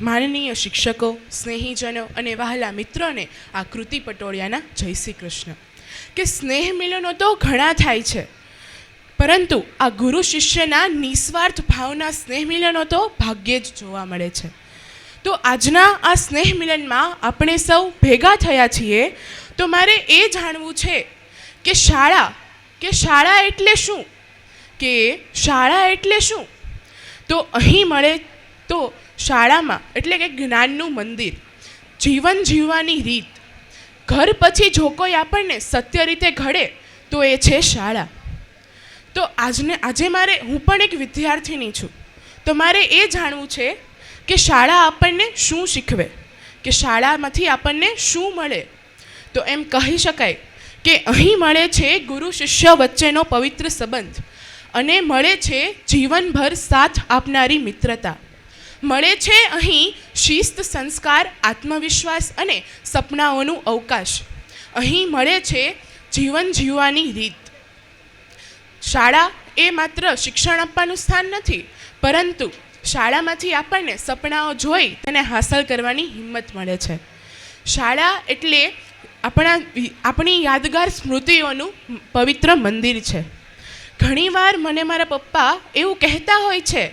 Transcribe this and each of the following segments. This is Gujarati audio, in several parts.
માનનીય શિક્ષકો, સ્નેહીજનો અને વહાલા મિત્રોને આ કૃતિ પટોળિયાના જય શ્રી કૃષ્ણ. કે સ્નેહ મિલનો તો ઘણા થાય છે, પરંતુ આ ગુરુ શિષ્યના નિસ્વાર્થ ભાવના સ્નેહ મિલનો તો ભાગ્યે જ જોવા મળે છે. તો આજના આ સ્નેહ મિલનમાં આપણે સૌ ભેગા થયા છીએ, તો મારે એ જાણવું છે કે શાળા કે શાળા એટલે શું? કે શાળા એટલે શું? તો અહીં મળે તો શાળામાં, એટલે કે જ્ઞાનનું મંદિર, જીવન જીવવાની રીત. ઘર પછી જો કોઈ આપણને સત્ય રીતે ઘડે, તો એ છે શાળા. તો આજને, આજે મારે, હું પણ એક વિદ્યાર્થીની છું. તો મારે એ જાણવું છે કે શાળા આપણને શું શીખવે? કે શાળામાંથી આપણને શું મળે? તો એમ કહી શકાય કે અહીં મળે છે ગુરુ શિષ્ય વચ્ચેનો પવિત્ર સંબંધ અને મળે છે જીવનભર સાથ આપનારી મિત્રતા. મળે છે અહીં શિસ્ત, સંસ્કાર, આત્મવિશ્વાસ અને સપનાઓનું અવકાશ. અહીં મળે છે જીવન જીવવાની રીત. શાળા એ માત્ર શિક્ષણ આપવાનું સ્થાન નથી, પરંતુ શાળામાંથી આપણને સપનાઓ જોઈ તેને હાંસલ કરવાની હિંમત મળે છે. શાળા એટલે આપણા આપણી યાદગાર સ્મૃતિઓનું પવિત્ર મંદિર છે. ઘણીવાર મને મારા પપ્પા એવું કહેતા હોય છે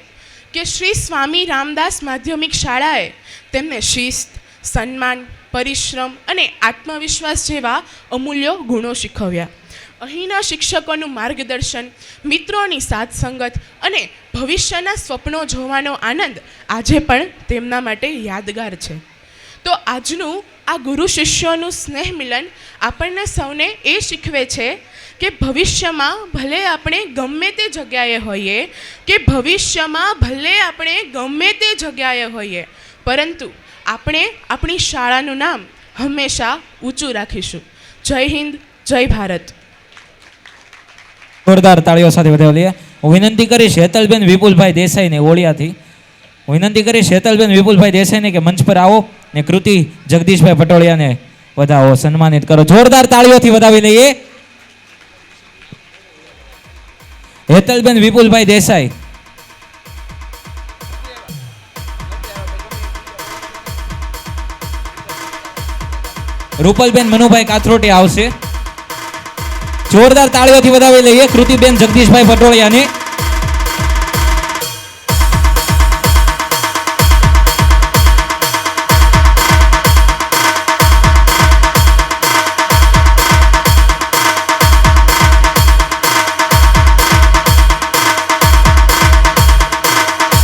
કે શ્રી સ્વામી રામદાસ માધ્યમિક શાળાએ તેમને શિસ્ત, સન્માન, પરિશ્રમ અને આત્મવિશ્વાસ જેવા અમૂલ્ય ગુણો શીખવ્યા. અહીંના શિક્ષકોનું માર્ગદર્શન, મિત્રોની સાથ સંગત અને ભવિષ્યના સ્વપ્નો જોવાનો આનંદ આજે પણ તેમના માટે યાદગાર છે. તો આજનું આ ગુરુ શિષ્યોનું સ્નેહ મિલન આપણને સૌને એ શીખવે છે કે ભવિષ્યમાં ભલે આપણે ગમે તે જગ્યાએ હોઈએ, કે ભવિષ્યમાં ભલે આપણે ગમે તે જગ્યાએ હોઈએ, પરંતુ આપણે આપણી શાળાનું નામ હંમેશા ઊંચું રાખીશું. જય હિન્દ, જય ભારત. જોરદાર તાળીઓ સાથે વધાવી લઈએ વિનંતી કરીશ હેતલબેન વિપુલભાઈ દેસાઈને ઓળિયાથી. વિનંતી કરીશ હેતલબેન વિપુલભાઈ દેસાઈને કે મંચ પર આવો ને કૃતિ જગદીશભાઈ પટોળિયાને વધાવો સન્માનિત કરો. જોરદાર તાળીઓથી વધાવી લઈએ. હેતલબેન વિપુલભાઈ દેસાઈ. રૂપલબેન મનુભાઈ કાથરોટી આવશે. જોરદાર તાળીઓથી વધાવી લઈએ કૃતિબેન જગદીશભાઈ પટોળિયાને.